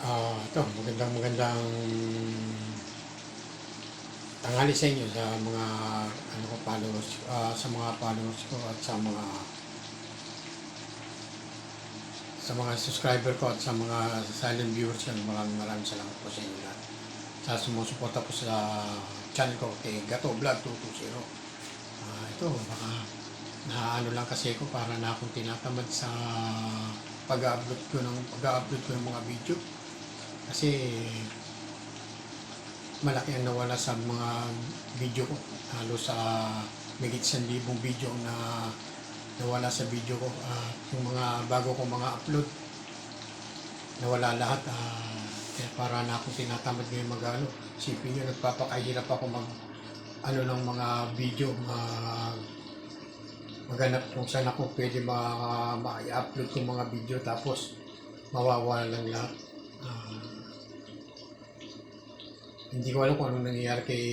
Ah, ito, magandang magandang tanghali sa inyo sa mga ano ko followers ah, sa mga followers ko at sa mga sa mga subscriber ko at sa mga silent viewers ko. Maraming maraming salamat po sa inyo lahat. Sa sumusuporta po sa channel ko kay Gato Vlog 220 Ah, ito baka na ano lang kasi ko para na akong tinatamad sa pag-upload ko ng pag-upload ko ng mga video kasi malaki ang nawala sa mga video ko. Halo sa migit sa libong video na nawala sa video ko. At yung mga bago ko mga upload nawala lahat. Ah, kaya para na akong tinatamad ngayon mag ano isipin nyo nagpapakahirap ako mag ano ng mga video mag maghanap kung saan ako pwede ma- ma-upload kong mga video tapos mawawala lang lahat. Ah, hindi ko alam kung anong nangyayari kay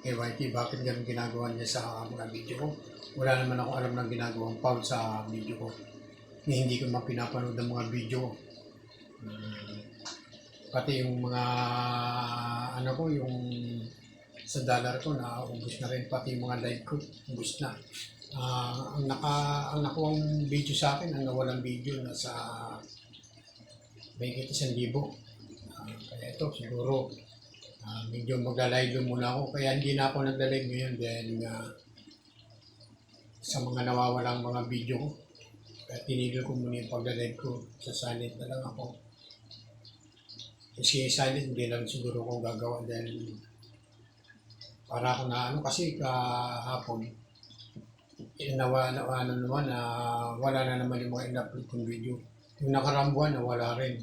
kay YT, bakit ganun ginagawa niya sa mga video ko. Wala naman ako alam ng ginagawang foul sa video ko. Ni hindi ko mapinapanood ng mga video ko. Ah, pati yung mga ano ko, yung sa dollar ko na ubus na rin pati yung mga live ko ubus na Ah, ang naka ang nakuwang video sa akin ang nawalang video na sa may isang libo kaya ito siguro ah, medyo magla-live muna ako. Kaya hindi na ako nagla-live ngayon dahil nga sa mga nawawalang mga video ko. Kaya tinigil ko muna yung pagla-live ko. Sa silent na lang ako. Kasi silent hindi lang siguro ko gagawa dahil para ako na ano. Kasi kahapon eh, nawa, nawa, ano naman na wala na naman yung mga in-upload kong video. Yung nakaraang buwan, nawala rin.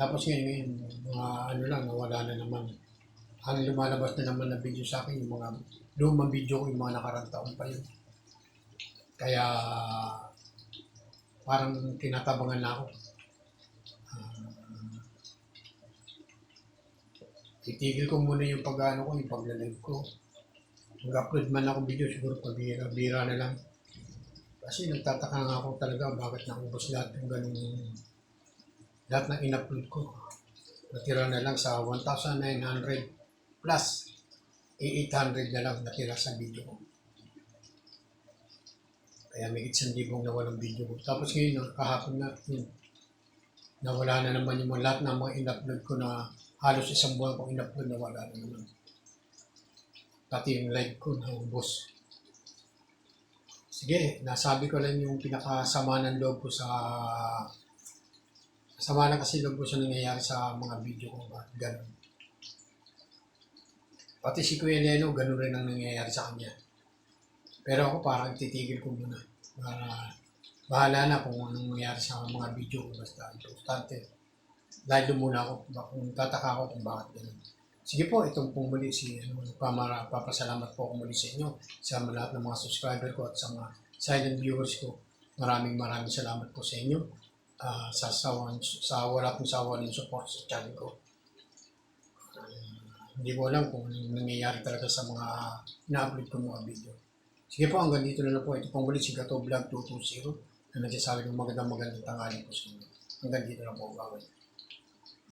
Tapos ngayon, mga ano lang, nawala na naman. Ang lumalabas na naman na video sa akin, yung mga lumang video ko, yung mga nakaraang taon pa yun. Kaya, parang tinatabangan na ako. Ah, titigil ko muna yung pag-ano ko, yung pag-live ko. Mag-upload man ako video, siguro pabira-bira na lang. Kasi nagtataka nga ako talaga bakit naubos lahat yung ganung lahat ng in-upload ko. Natira na lang sa 1,900 plus eh, 800 na lang natira sa video ko. Kaya may isang libong nawalang video ko. Tapos ngayon, kahapon na, yun, nawala na naman yung lahat ng mga in-upload ko na halos isang buwan kong in-upload na wala na naman. Pati yung live ko na ubos. Sige, nasabi ko lang yung pinakasama ng loob ko sa sama na kasi loob ko sa nangyayari sa mga video ko. Bakit ganun? Pati si Kuya Leno, ganun rin ang nangyayari sa kanya. Pero ako parang titigil ko muna. Para bahala na kung anong nangyayari sa mga video ko. Basta importante. Doon muna ako. Kung tataka ako kung bakit ganun. Sige po, itong pong muli si ano, pamara, papasalamat po ako muli sa inyo sa lahat ng mga subscriber ko at sa mga silent viewers ko. Maraming maraming salamat po sa inyo ah, sa sawan, sa wala pong sawa ng support sa channel ko. Ah, hindi ko alam kung nangyayari talaga sa mga na-upload ko mga video. Sige po, hanggang dito na lang po. Ito pong muli si Gato Vlog 220 na nagsasabi ng magandang magandang tanghali po sa inyo. Hanggang dito na po. Bye.